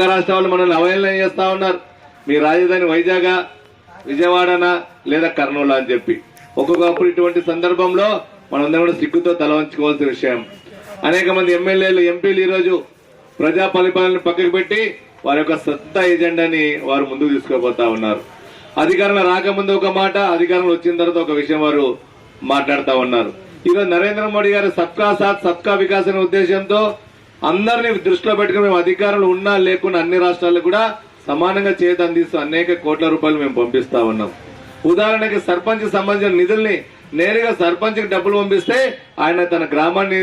పక్క రాష్ట్రాలు మనల్ని అవహేళన చేస్తా ఉన్నారు. మీ రాజధాని వైజాగ్ విజయవాడనా లేదా కర్నూలు అని చెప్పి. ఒక్కొక్కప్పుడు ఇటువంటి సందర్భంలో మనందరం కూడా సిగ్గుతో తలవంచుకోవాల్సిన విషయం. అనేక మంది ఎమ్మెల్యేలు ఎంపీలు ఈరోజు ప్రజా పరిపాలన పక్కకు పెట్టి వారి యొక్క సత్తా ఎజెండాని వారు ముందుకు తీసుకుపోతా ఉన్నారు. అధికారంలో రాకముందు ఒక మాట అధికారంలో వచ్చిన తర్వాత ఒక విషయం వారు మాట్లాడుతూ ఉన్నారు. ఈరోజు నరేంద్ర మోడీ గారు సబ్కా సాత్ సబ్కా వికాస్ అనే ఉద్దేశంతో అందరినీ దృష్టిలో పెట్టుకుని మేము అధికారంలో ఉన్నా లేకున్నా అన్ని రాష్ట్రాలకు కూడా సమానంగా చేతి అందిస్తూ అనేక కోట్ల రూపాయలు మేము పంపిస్తా ఉన్నాం. ఉదాహరణకి సర్పంచ్ సంబంధించిన నిధుల్ని నేరుగా సర్పంచ్కి డబ్బులు పంపిస్తే ఆయన తన గ్రామాన్ని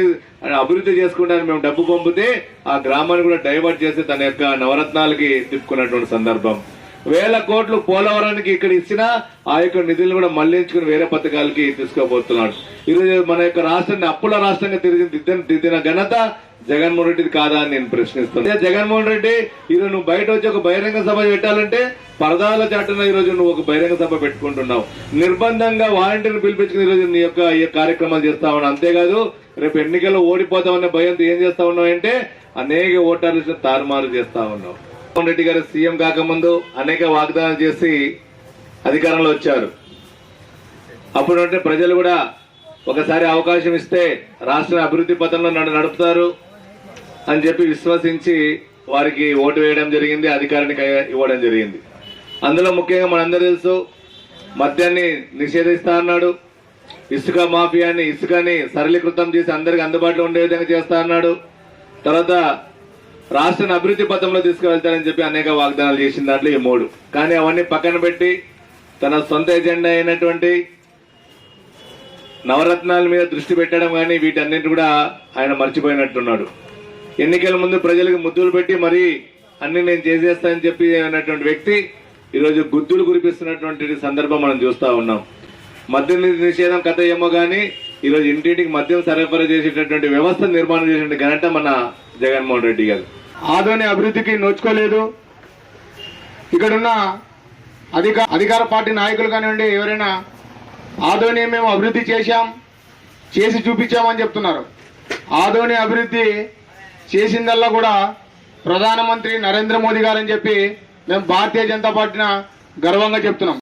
అభివృద్ధి చేసుకుంటానికి మేము డబ్బు పంపితే ఆ గ్రామాన్ని కూడా డైవర్ట్ చేసి తన యొక్క నవరత్నాలకి తిప్పుకున్నటువంటి సందర్భం. వేల కోట్లు పోలవరానికి ఇక్కడ ఇచ్చినా ఆ యొక్క నిధులను కూడా మళ్ళించుకుని వేరే పథకాలకి తీసుకోబోతున్నాడు ఈరోజు మన యొక్క రాష్ట్రాన్ని అప్పుల రాష్ట్రంగా తిరిగి దిద్దిన ఘనత జగన్మోహన్ రెడ్డిది కాదా అని నేను ప్రశ్నిస్తాను జగన్మోహన్ రెడ్డి ఈరోజు నువ్వు బయట వచ్చి ఒక బహిరంగ సభ పెట్టాలంటే పరదాల చాటున ఈ రోజు నువ్వు ఒక బహిరంగ సభ పెట్టుకుంటున్నావు. నిర్బంధంగా వాలంటీర్లు పిలిపించుకుని ఈ రోజు నీ యొక్క ఈ కార్యక్రమాలు చేస్తా ఉన్నావు. అంతేకాదు రేపు ఎన్నికల్లో ఓడిపోతామనే భయంతో ఏం చేస్తా ఉన్నావు అంటే అనేక ఓటర్లు తారుమారు చేస్తా ఉన్నావు. జగన్మోహన్ రెడ్డి గారు సీఎం కాకముందు అనేక వాగ్దానాలు చేసి అధికారంలో వచ్చారు. అప్పుడు అంటే ప్రజలు కూడా ఒకసారి అవకాశం ఇస్తే రాష్ట్ర అభివృద్ధి పథంలో నన్ను నడుపుతారు. అని చెప్పి విశ్వసించి వారికి ఓటు వేయడం జరిగింది అధికారానికి ఇవ్వడం జరిగింది. అందులో ముఖ్యంగా మనందరూ తెలుసు మద్యాన్ని నిషేధిస్తా అన్నాడు ఇసుక మాఫియాని ఇసుకని సరళీకృతం చేసి అందరికి అందుబాటులో ఉండే విధంగా చేస్తా అన్నాడు. తర్వాత రాష్ట్రాన్ని అభివృద్ధి పథంలో తీసుకువెళ్తారని చెప్పి అనేక వాగ్దానాలు చేసిన దాంట్లో ఈ మూడు. కానీ అవన్నీ పక్కన పెట్టి తన సొంత ఎజెండా అయినటువంటి నవరత్నాల మీద దృష్టి పెట్టడం కానీ వీటన్నిటి కూడా ఆయన మర్చిపోయినట్టున్నాడు. ఎన్నికల ముందు ప్రజలకు ముద్దులు పెట్టి మరి అన్ని నేను చేసేస్తానని చెప్పి అన్నటువంటి వ్యక్తి ఈరోజు గుద్దులు కురిపిస్తున్నటువంటి సందర్భం మనం చూస్తా ఉన్నాం. మద్యం నిషేధం కథ ఏమో కానీ ఈరోజు ఇంటింటికి మద్యం సరఫరా చేసేటటువంటి వ్యవస్థ నిర్మాణం చేసినటువంటి ఘనత మన జగన్మోహన్ రెడ్డి గారు. ఆదోని అభివృద్ధికి నోచుకోలేదు. ఇక్కడున్న అధిక అధికార పార్టీ నాయకులు కానివ్వండి ఎవరైనా ఆదోని మేము అభివృద్ధి చేశాం చేసి చూపించామని చెప్తున్నారు. ఆదోని అభివృద్ధి చేసిందల్లా కూడా ప్రధానమంత్రి నరేంద్ర మోదీ గారని చెప్పి మేము భారతీయ జనతా పార్టీన గర్వంగా చెప్తున్నాం.